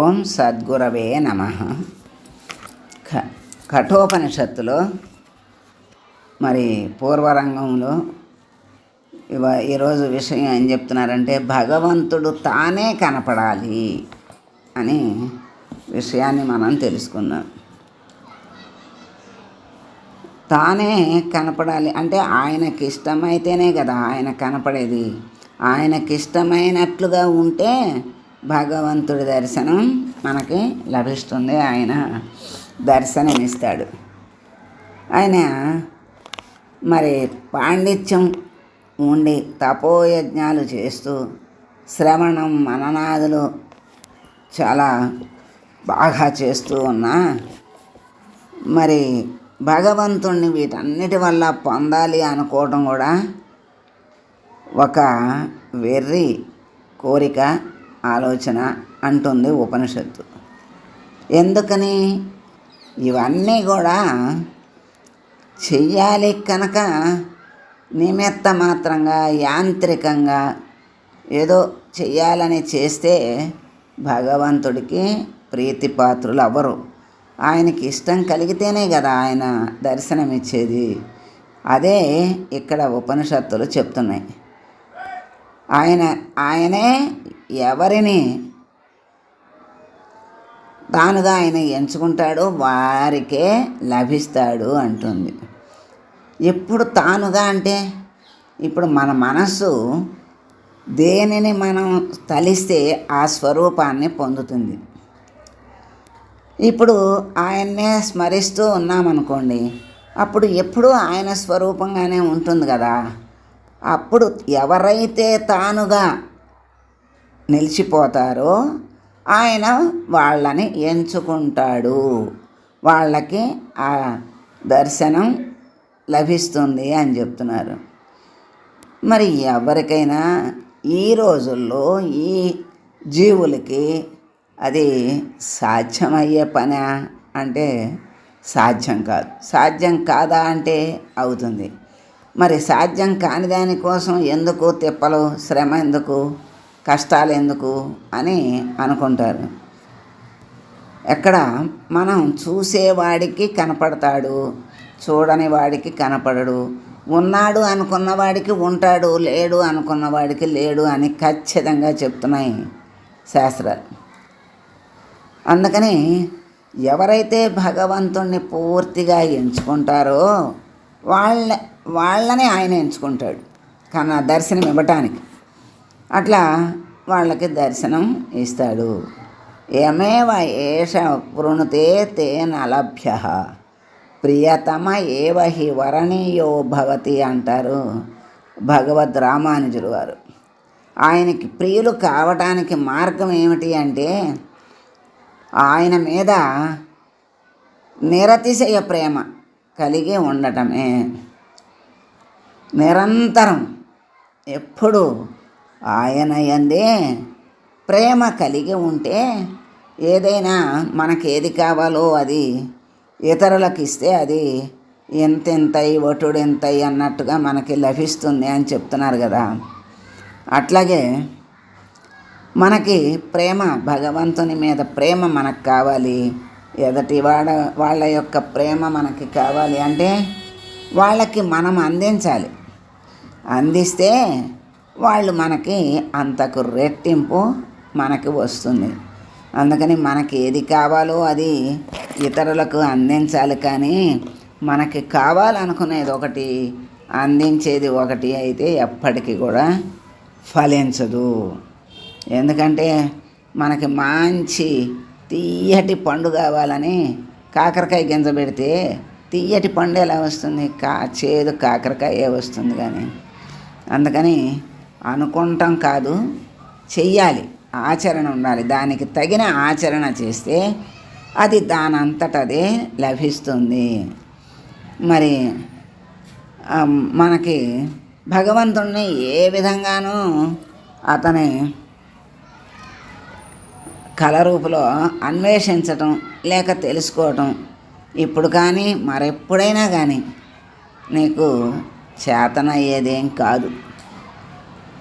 ఓం సద్గురవే నమ. కఠోపనిషత్తులో మరి పూర్వరంగంలో ఇవ ఈరోజు విషయం ఏం చెప్తున్నారంటే భగవంతుడు తానే కనపడాలి అని విషయాన్ని మనం తెలుసుకుందాం. తానే కనపడాలి అంటే ఆయనకి ఇష్టమైతేనే కదా ఆయన కనపడేది. ఆయనకి ఇష్టమైనట్లుగా ఉంటే భగవంతుడి దర్శనం మనకి లభిస్తుంది. ఆయన దర్శనమిస్తాడు. ఆయన మరి పాండిత్యం ఉండి తపోయజ్ఞాలు చేస్తూ శ్రవణం మననాదులు చాలా బాగా చేస్తూ ఉన్నా మరి భగవంతుణ్ణి వీటన్నిటి వల్ల పొందాలి అనుకోవడం కూడా ఒక వెర్రి కోరిక. ఆలోచన అంటుంది ఉపనిషత్తు. ఎందుకని? ఇవన్నీ కూడా చెయ్యాలి కనుక నిమిత్త మాత్రంగా యాంత్రికంగా ఏదో చెయ్యాలని చేస్తే భగవంతుడికి ప్రీతిపాత్రులు అవ్వరు ఆయనకి ఇష్టం కలిగితేనే కదా ఆయన దర్శనమిచ్చేది. అదే ఇక్కడ ఉపనిషత్తులు చెప్తున్నాయి. ఆయన ఆయనే ఎవరిని తానుగా ఆయన ఎంచుకుంటాడో వారికే లభిస్తాడు అంటుంది. ఎప్పుడు తానుగా అంటే ఇప్పుడు మన మనస్సు దేనిని మనం తలిస్తే ఆ స్వరూపాన్ని పొందుతుంది. ఇప్పుడు ఆయన్నే స్మరిస్తూ ఉన్నామనుకోండి అప్పుడు ఎప్పుడూ ఆయన స్వరూపంగానే ఉంటుంది కదా. అప్పుడు ఎవరైతే తానుగా నిలిచిపోతారో ఆయన వాళ్ళని ఎంచుకుంటాడు. వాళ్ళకి ఆ దర్శనం లభిస్తుంది అని చెప్తున్నారు. మరి ఎవరికైనా ఈ రోజుల్లో ఈ జీవులకి అది సాధ్యమయ్యే పని? అంటే సాధ్యం కాదు. సాధ్యం కాదా అంటే అవుతుంది. మరి సాధ్యం కాని దానికోసం ఎందుకు తిప్పలు? శ్రమ ఎందుకు? కష్టాలు ఎందుకు అని అనుకుంటారు. ఎక్కడ మనం చూసేవాడికి కనపడతాడు చూడని వాడికి కనపడడు ఉన్నాడు అనుకున్నవాడికి ఉంటాడు లేడు అనుకున్నవాడికి లేడు అని ఖచ్చితంగా చెప్తున్నాయి శాస్త్రాలు. అందుకని ఎవరైతే భగవంతుణ్ణి పూర్తిగా ఎంచుకుంటారో వాళ్ళ వాళ్ళని ఆయన ఎంచుకుంటాడు. కన్నా దర్శనం ఇవ్వటానికి. అట్లా వాళ్ళకి దర్శనం ఇస్తాడు. ఏమేవ ఏష వృణుతే తేన లభ్య. ప్రియతమ ఏవ హి వరణీయో భవతి అంటారు భగవద్ రామానుజులు వారు. ఆయనకి ప్రియులు కావటానికి మార్గం ఏమిటి అంటే ఆయన మీద నిరతిశయ ప్రేమ కలిగి ఉండటమే. నిరంతరం ఎప్పుడు ఆయన ఎందే ప్రేమ కలిగి ఉంటే ఏదైనా మనకి ఏది కావాలో అది ఇతరులకు ఇస్తే అది ఎంతెంతయి ఒటుడెంతయి అన్నట్టుగా మనకి లభిస్తుంది అని చెప్తున్నారు కదా. అట్లాగే మనకి ప్రేమ భగవంతుని మీద ప్రేమ మనకు కావాలి. ఎదటి వాడ వాళ్ళ యొక్క ప్రేమ మనకి కావాలి అంటే వాళ్ళకి మనం అందించాలి. అందిస్తే వాళ్ళు మనకి అంతకు రెట్టింపు మనకి వస్తుంది. అందుకని మనకి ఏది కావాలో అది ఇతరులకు అందించాలి కానీ మనకి కావాలనుకునేది ఒకటి అందించేది ఒకటి అయితే ఎప్పటికీ కూడా ఫలించదు. ఎందుకంటే మనకి మంచి తీయటి పండు కావాలని కాకరకాయ గింజ పెడితే తీయటి పండు ఎలా వస్తుంది? కా చేదు కాకరకాయ వస్తుంది కానీ. అందుకని అనుకుంటాం కాదు చెయ్యాలి ఆచరణ ఉండాలి. దానికి తగిన ఆచరణ చేస్తే అది దానంతటదే లభిస్తుంది. మరి మనకి భగవంతుణ్ణి ఏ విధంగానూ అతని కళరూపులో అన్వేషించటం లేక తెలుసుకోవటం ఇప్పుడు కానీ మరెప్పుడైనా కానీ నీకు చేతనయ్యేదేం కాదు.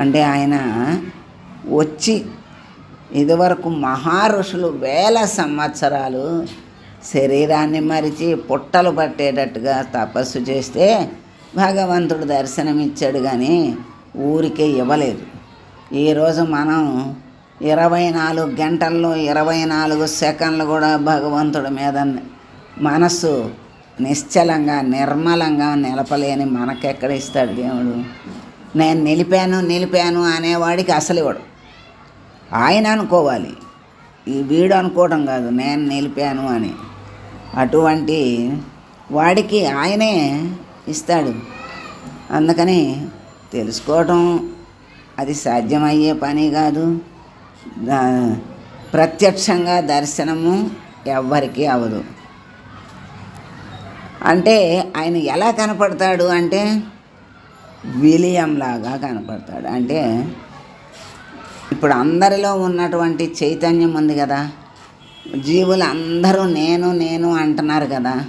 అంటే ఆయన వచ్చి ఇదివరకు మహారుషులు వేల సంవత్సరాలు శరీరాన్ని మరిచి పుట్టలు పట్టేటట్టుగా తపస్సు చేస్తే భగవంతుడు దర్శనమిచ్చాడు కానీ ఊరికే ఇవ్వలేదు. ఈరోజు మనం ఇరవై నాలుగు గంటల్లో ఇరవై నాలుగు సెకండ్లు కూడా భగవంతుడి మీద మనస్సు నిశ్చలంగా నిర్మలంగా నిలపలేని మనకెక్కడ ఇస్తాడు దేవుడు? నేను నిలిపాను నిలిపాను అనేవాడికి అసలు ఇవ్వడు. ఆయన అనుకోవాలి. ఈ వీడు అనుకోవడం కాదు నేను నిలిపాను అని. అటువంటి వాడికి ఆయనే ఇస్తాడు. అందుకని తెలుసుకోవటం అది సాధ్యమయ్యే పని కాదు. ప్రత్యక్షంగా దర్శనము ఎవ్వరికీ అవదు అంటే ఆయన ఎలా కనపడతాడు అంటే విలియం లాగా కనపడతాడు. అంటే ఇప్పుడు అందరిలో ఉన్నటువంటి చైతన్యం ఉంది కదా. జీవులు అందరూ నేను నేను అంటున్నారు కదా.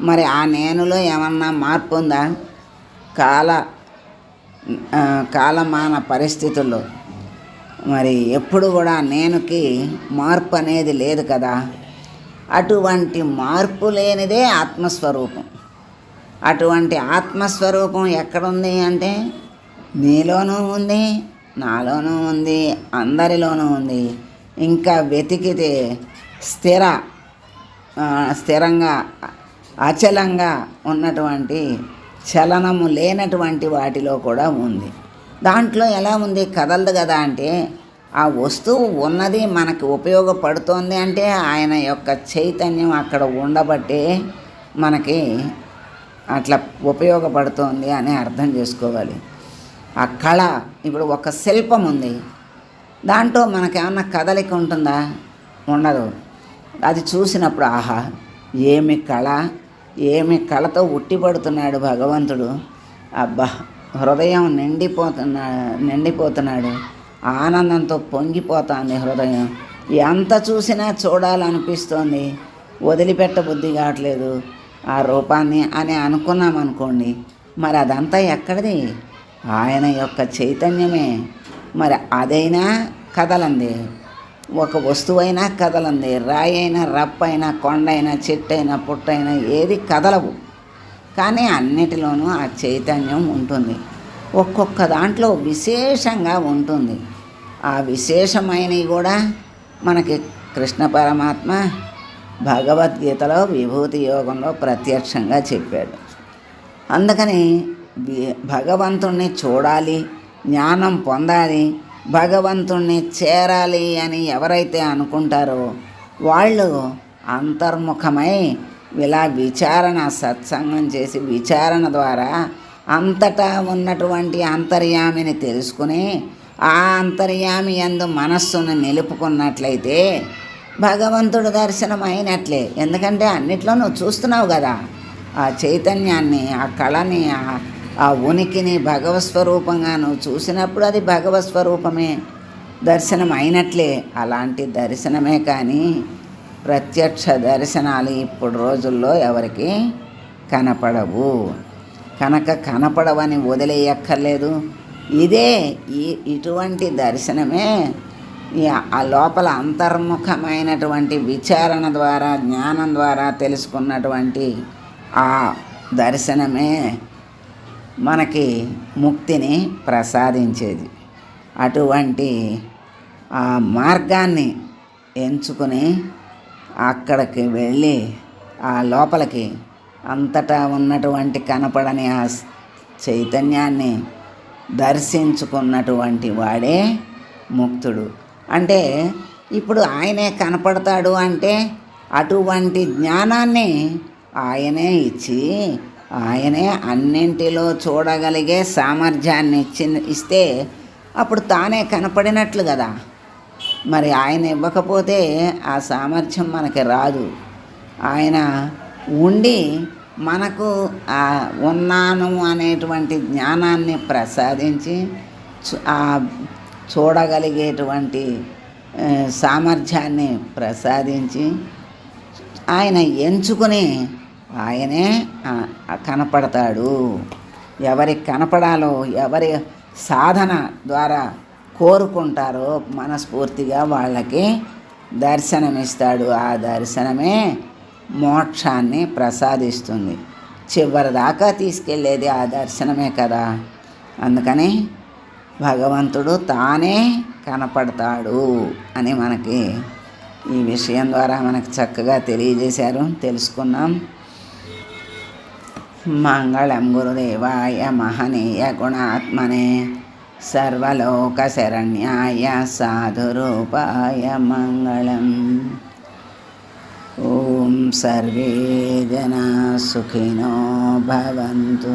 మరి ఆ నేనులో ఏమన్నా మార్పు ఉందా? కాల కాలమాన పరిస్థితుల్లో. మరి ఎప్పుడు కూడా నేనుకి మార్పు అనేది లేదు కదా. అటువంటి మార్పు లేనిదే ఆత్మస్వరూపం. అటువంటి ఆత్మస్వరూపం ఎక్కడుంది అంటే నీలోనూ ఉంది నాలోనూ ఉంది అందరిలోనూ ఉంది. ఇంకా వెతికితే స్థిర స్థిరంగా అచలంగా ఉన్నటువంటి చలనము లేనటువంటి వాటిలో కూడా ఉంది. దాంట్లో ఎలా ఉంది? కదలదు కదా అంటే ఆ వస్తువు ఉన్నది మనకు ఉపయోగపడుతోంది అంటే ఆయన యొక్క చైతన్యం అక్కడ ఉండబట్టే మనకి అట్లా ఉపయోగపడుతోంది అని అర్థం చేసుకోవాలి. ఆ కళ ఇప్పుడు ఒక శిల్పం ఉంది. దాంట్లో మనకేమన్నా కదలిక ఉంటుందా? ఉండదు. అది చూసినప్పుడు ఆహా ఏమి కళ ఏమి కళతో ఉట్టిపడుతున్నాడు భగవంతుడు. అబ్బా హృదయం నిండిపోతున్నా నిండిపోతున్నాడు. ఆనందంతో పొంగిపోతుంది హృదయం. ఎంత చూసినా చూడాలనిపిస్తోంది. వదిలిపెట్ట బుద్ధి కావట్లేదు. ఆ రూపాన్ని అని అనుకున్నాం అనుకోండి మరి అదంతా ఎక్కడిది? ఆయన యొక్క చైతన్యమే. మరి అదైనా కదలంది. ఒక వస్తువైనా కదలంది. రాయి అయినా రప్పైనా కొండైనా చెట్టైనా పుట్టైనా ఏది కదలవు. కానీ అన్నిటిలోనూ ఆ చైతన్యం ఉంటుంది. ఒక్కొక్క దాంట్లో విశేషంగా ఉంటుంది. ఆ విశేషమైనవి కూడా మనకి కృష్ణ పరమాత్మ భగవద్గీతలో విభూతి యోగంలో ప్రత్యక్షంగా చెప్పాడు. అందుకని భగవంతుణ్ణి చూడాలి జ్ఞానం పొందాలి భగవంతుణ్ణి చేరాలి అని ఎవరైతే అనుకుంటారో వాళ్ళు అంతర్ముఖమై ఇలా విచారణ సత్సంగం చేసి విచారణ ద్వారా అంతటా ఉన్నటువంటి అంతర్యామిని తెలుసుకుని ఆ అంతర్యామి యందు మనస్సును నిలుపుకున్నట్లయితే భగవంతుడు దర్శనం అయినట్లే. ఎందుకంటే అన్నిట్లో నువ్వు చూస్తున్నావు కదా ఆ చైతన్యాన్ని ఆ కళని ఆ- ఆ ఉనికిని భగవస్వరూపంగా నువ్వు చూసినప్పుడు అది భగవస్వరూపమే. దర్శనం అయినట్లే. అలాంటి దర్శనమే కానీ ప్రత్యక్ష దర్శనాలు ఇప్పుడు రోజుల్లో ఎవరికి కనపడవు. కనుక కనపడవని వదిలేయక్కర్లేదు. ఇదే ఈ ఇటువంటి దర్శనమే ఆ లోపల అంతర్ముఖమైనటువంటి విచారణ ద్వారా జ్ఞానం ద్వారా తెలుసుకున్నటువంటి ఆ దర్శనమే మనకి ముక్తిని ప్రసాదించేది. అటువంటి ఆ మార్గాన్ని ఎంచుకుని అక్కడికి వెళ్ళి ఆ లోపలికి అంతటా ఉన్నటువంటి కనపడని ఆ చైతన్యాన్ని దర్శించుకున్నటువంటి వాడే ముక్తుడు. అంటే ఇప్పుడు ఆయనే కనపడతాడు అంటే అటువంటి జ్ఞానాన్ని ఆయనే ఇచ్చి ఆయనే అన్నింటిలో చూడగలిగే సామర్థ్యాన్ని ఇచ్చి ఇస్తే అప్పుడు తానే కనపడినట్లు కదా. మరి ఆయన ఇవ్వకపోతే ఆ సామర్థ్యం మనకి రాదు. ఆయన ఉండి మనకు ఆ ఉన్నాను అనేటువంటి జ్ఞానాన్ని ప్రసాదించి ఆ చూడగలిగేటువంటి సామర్థ్యాన్ని ప్రసాదించి ఆయన ఎంచుకుని ఆయనే కనపడతాడు. ఎవరికి కనపడాలో ఎవరి సాధన ద్వారా కోరుకుంటారో మనస్ఫూర్తిగా వాళ్ళకి దర్శనమిస్తాడు. ఆ దర్శనమే మోక్షాన్ని ప్రసాదిస్తుంది. చివరి దాకా తీసుకెళ్ళేది ఆ దర్శనమే కదా. అందుకని భగవంతుడు తానే కనపడతాడు అని మనకి ఈ విషయం ద్వారా మనకు చక్కగా తెలియజేశారు. తెలుసుకున్నాం మంగళం గురుదేవాయ మహనీయ గుణాత్మనే సర్వలోక శరణ్యాయ సాధురూపాయ మంగళం. ఓం సర్వే జనా సుఖినో భవంతు.